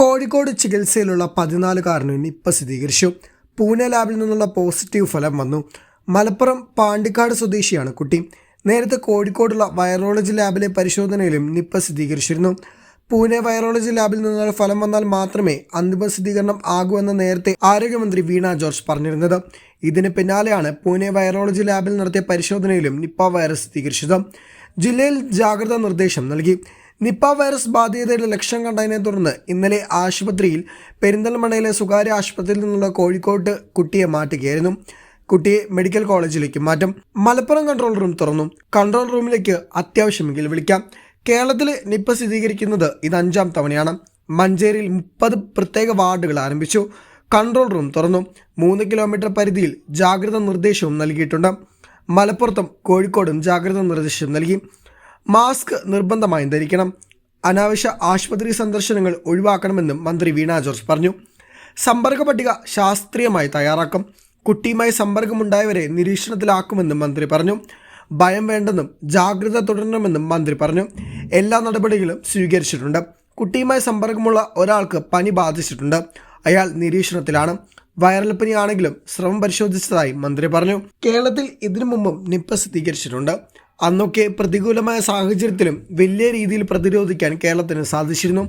കോഴിക്കോട് ചികിത്സയിലുള്ള പതിനാലുകാരന് നിപ്പ സ്ഥിരീകരിച്ചു. പൂനെ ലാബിൽ നിന്നുള്ള പോസിറ്റീവ് ഫലം വന്നു. മലപ്പുറം പാണ്ടിക്കാട് സ്വദേശിയാണ് കുട്ടി. നേരത്തെ കോഴിക്കോടുള്ള വൈറോളജി ലാബിലെ പരിശോധനയിലും നിപ്പ സ്ഥിരീകരിച്ചിരുന്നു. പൂനെ വൈറോളജി ലാബിൽ നിന്നുള്ള ഫലം വന്നാൽ മാത്രമേ അന്തിമ സ്ഥിരീകരണം ആകൂവെന്ന് നേരത്തെ ആരോഗ്യമന്ത്രി വീണ ജോർജ് പറഞ്ഞിരുന്നത്. ഇതിന് പിന്നാലെയാണ് പൂനെ വൈറോളജി ലാബിൽ നടത്തിയ പരിശോധനയിലും നിപ്പ വൈറസ് സ്ഥിരീകരിച്ചത്. ജില്ലയിൽ ജാഗ്രതാ നിർദ്ദേശം നൽകി. നിപ്പ വൈറസ് ബാധിതരുടെ ലക്ഷണം കണ്ടതിനെ തുടർന്ന് ഇന്നലെ ആശുപത്രിയിൽ പെരിന്തൽമണ്ണയിലെ സ്വകാര്യ ആശുപത്രിയിൽ നിന്നുള്ള കോഴിക്കോട്ട് കുട്ടിയെ മാറ്റുകയായിരുന്നു. കുട്ടിയെ മെഡിക്കൽ കോളേജിലേക്ക് മാറ്റും. മലപ്പുറം കൺട്രോൾ റൂം തുറന്നു. കൺട്രോൾ റൂമിലേക്ക് അത്യാവശ്യമെങ്കിൽ വിളിക്കാം. കേരളത്തിൽ നിപ്പ സ്ഥിരീകരിക്കുന്നത് ഇത് അഞ്ചാം തവണയാണ്. മഞ്ചേരിയിൽ മുപ്പത് പ്രത്യേക വാർഡുകൾ ആരംഭിച്ചു. കൺട്രോൾ റൂം തുറന്നു. മൂന്ന് കിലോമീറ്റർ പരിധിയിൽ ജാഗ്രത നിർദ്ദേശവും നൽകിയിട്ടുണ്ട്. മലപ്പുറത്തും കോഴിക്കോടും ജാഗ്രത നിർദ്ദേശം നൽകി. മാസ്ക് നിർബന്ധമായും ധരിക്കണം. അനാവശ്യ ആശുപത്രി സന്ദർശനങ്ങൾ ഒഴിവാക്കണമെന്നും മന്ത്രി വീണ ജോർജ് പറഞ്ഞു. സമ്പർക്ക പട്ടിക ശാസ്ത്രീയമായി തയ്യാറാക്കും. കുട്ടിയുമായി സമ്പർക്കമുണ്ടായവരെ നിരീക്ഷണത്തിലാക്കുമെന്നും മന്ത്രി പറഞ്ഞു. ഭയം വേണ്ടെന്നും ജാഗ്രത തുടരണമെന്നും മന്ത്രി പറഞ്ഞു. എല്ലാ നടപടികളും സ്വീകരിച്ചിട്ടുണ്ട്. കുട്ടിയുമായി സമ്പർക്കമുള്ള ഒരാൾക്ക് പനി ബാധിച്ചിട്ടുണ്ട്. അയാൾ നിരീക്ഷണത്തിലാണ്. വൈറൽ പനിയാണെങ്കിലും ശ്രമം പരിശോധിച്ചതായി മന്ത്രി പറഞ്ഞു. കേരളത്തിൽ ഇതിനു മുമ്പും നിപ്പ സ്ഥിരീകരിച്ചിട്ടുണ്ട്. അന്നൊക്കെ പ്രതികൂലമായ സാഹചര്യത്തിലും വലിയ രീതിയിൽ പ്രതിരോധിക്കാൻ കേരളത്തിന് സാധിച്ചിരുന്നു.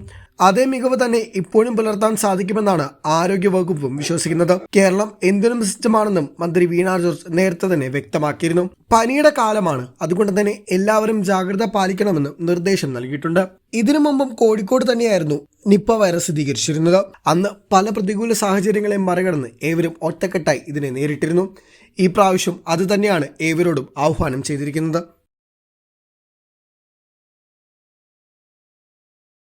അതേ മികവ് തന്നെ ഇപ്പോഴും പുലർത്താൻ സാധിക്കുമെന്നാണ് ആരോഗ്യ ആരോഗ്യവകുപ്പും വിശ്വസിക്കുന്നത്. കേരളം എന്തിനും സിസ്റ്റമാണെന്നും മന്ത്രി വീണ ജോർജ് നേരത്തെ തന്നെ വ്യക്തമാക്കിയിരുന്നു. പനിയുടെ കാലമാണ്. അതുകൊണ്ട് തന്നെ എല്ലാവരും ജാഗ്രത പാലിക്കണമെന്നും നിർദ്ദേശം നൽകിയിട്ടുണ്ട്. ഇതിനു മുമ്പും കോഴിക്കോട് തന്നെയായിരുന്നു നിപ്പ വൈറസ് സ്ഥിരീകരിച്ചിരുന്നത്. അന്ന് പല പ്രതികൂല സാഹചര്യങ്ങളെ മറികടന്ന് ഏവരും ഒറ്റക്കെട്ടായി ഇതിനെ നേരിട്ടിരുന്നു. ഈ പ്രാവശ്യം അത് തന്നെയാണ് ഏവരോടും ആഹ്വാനം ചെയ്തിരിക്കുന്നത്.